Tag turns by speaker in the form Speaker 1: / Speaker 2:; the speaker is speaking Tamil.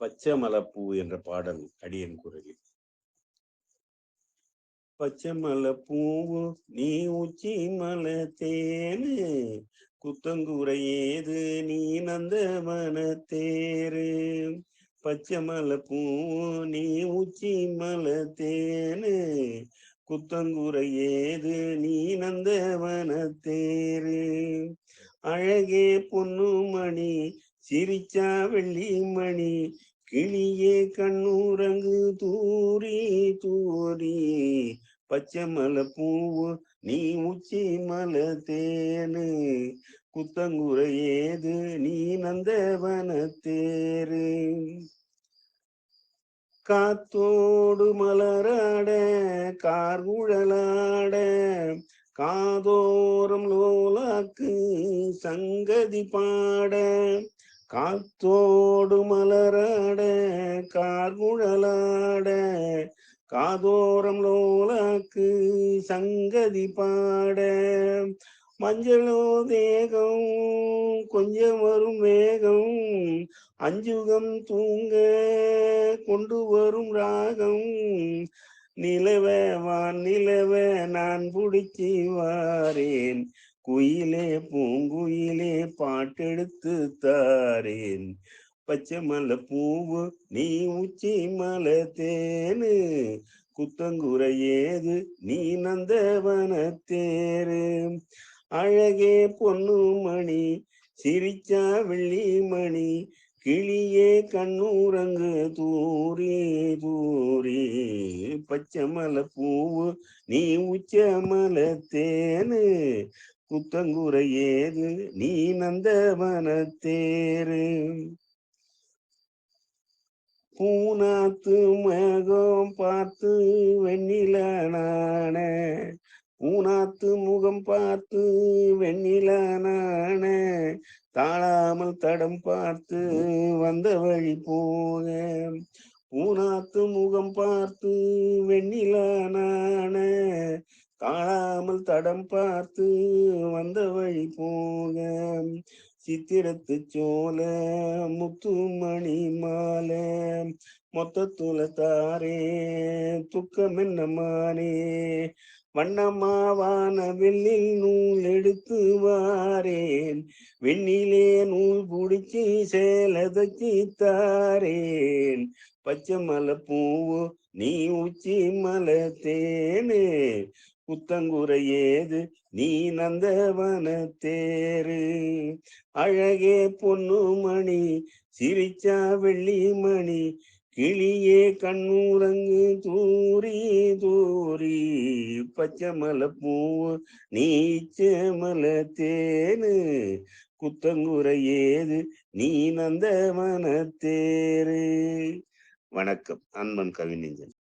Speaker 1: பச்சை மலப்பூ என்ற பாடல் அடியன் குரலில். பச்சை மலை நீ உச்சி மலை தேனு ஏது நீ நந்த மனத்தேரு பச்சை மலை நீ உச்சி மலை தேனு ஏது நீ நந்த மனத்தேரு அழகே பொன்னுமணி சிரிச்சா வெள்ளி மணி கிளியே கண்ணூரங்கு தூரி தூரி. பச்சை மலை பூவு நீ உச்சி மலை தேனு. குத்தங்குறை ஏது நீ நந்தவன தேரு. காத்தோடு மலராட கார்குழலாட காதோரம் லோலாக்கு சங்கதி பாட. காத்தோடு மலராட கார்குழலாட காதோரம் லோலாக்கு சங்கதி பாட. மஞ்சளோ தேகம் கொஞ்சம் வரும் வேகம் அஞ்சுகம் தூங்க கொண்டு வரும் ராகம். நிலவ வான் நிலவ நான் பிடிச்சி வாரேன். குயிலே பூங்குயிலே பாட்டெடுத்து தாரேன். பச்சை மலை பூவு நீ உச்சி மலை தேனு. குத்தங்குறை ஏது நீ நந்தவன தேரு. அழகே பொண்ணு மணி சிரிச்சா வெள்ளி மணி. கிளியே கண்ணூரங்கு தூரி தூரி. பச்சை மலை பூவு நீ உச்ச மலை தேனு. குத்தங்குறை ஏது நீ நந்த தேரு பூனாத்து மகம் பார்த்து வெண்ணில நான பூனாத்து முகம் பார்த்து வெண்ணில நான தாழாமல் தடம் பார்த்து வந்த வழி போக. பூனாத்து முகம் பார்த்து வெண்ணில நான காணாமல் தடம் பார்த்து வந்த வழி போக சித்திரத்து சோல முத்துமணி மால மொத்த துளத்தாரே துக்கம் என்னமானே வண்ணமாவான வெள்ளில் நூல் எடுத்து வாரேன் வெண்ணிலே நூல் பிடிச்சி சேலதச்சி தாரேன். பச்சை மலை பூவு நீ உச்சி மலை தேனே புத்தங்குறை ஏது நீ நந்தவன தேரு. அழகே பொண்ணு மணி சிரிச்சா வெள்ளி மணி கிளியே கண்ணூரங்கு தூரி தூரி. பச்சை மலை பூவு நீச்ச மலை தேனு குத்தங்குறை ஏது நீ நந்தவன தேரு. வணக்கம் அன்பன் கவிஞன்